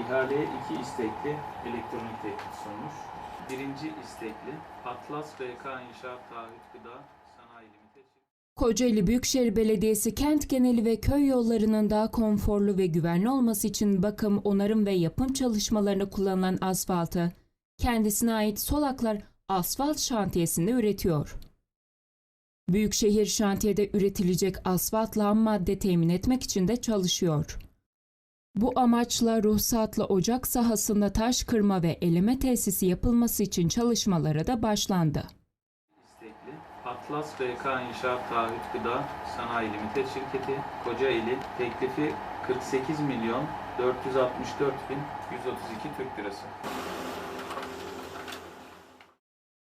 İhaleye iki istekli elektronik teklif sunmuş. Birinci istekli Atlas BK İnşaat Taahhüt Gıda Sanayi Limited. Kocaeli Büyükşehir Belediyesi kent geneli ve köy yollarının daha konforlu ve güvenli olması için bakım, onarım ve yapım çalışmalarında kullanılan asfaltı kendisine ait Solaklar Asfalt Şantiyesi'nde üretiyor. Büyükşehir şantiyede üretilecek asfaltla ham madde temin etmek için de çalışıyor. Bu amaçla ruhsatlı ocak sahasında taş kırma ve eleme tesisi yapılması için çalışmalara da başlandı. istekli Atlas BK İnşaat Taahhüt Gıda Sanayi Limited şirketi Kocaeli teklifi 48 milyon 464 bin 132 Türk lirası.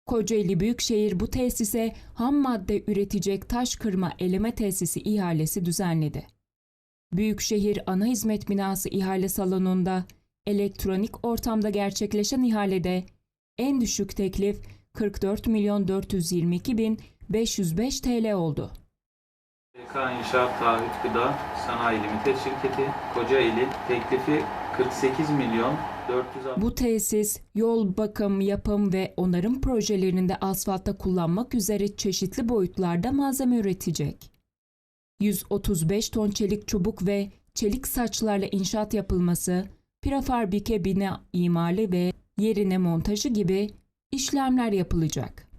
Kocaeli Büyükşehir bu tesise ham madde üretecek taş kırma eleme tesisi ihalesi düzenledi. Büyükşehir Ana Hizmet Binası ihale salonunda elektronik ortamda gerçekleşen ihalede en düşük teklif 44 milyon 422 bin 505 TL oldu. BK İnşaat Taahhüt Gıda Sanayi Limited şirketi Kocaeli teklifi 48 milyon 460 Bu tesis yol bakım, yapım ve onarım projelerinde asfaltta kullanmak üzere çeşitli boyutlarda malzeme üretecek. 135 ton çelik çubuk ve çelik saçlarla inşaat yapılması, prefabrik bina imali ve yerine montajı gibi işlemler yapılacak.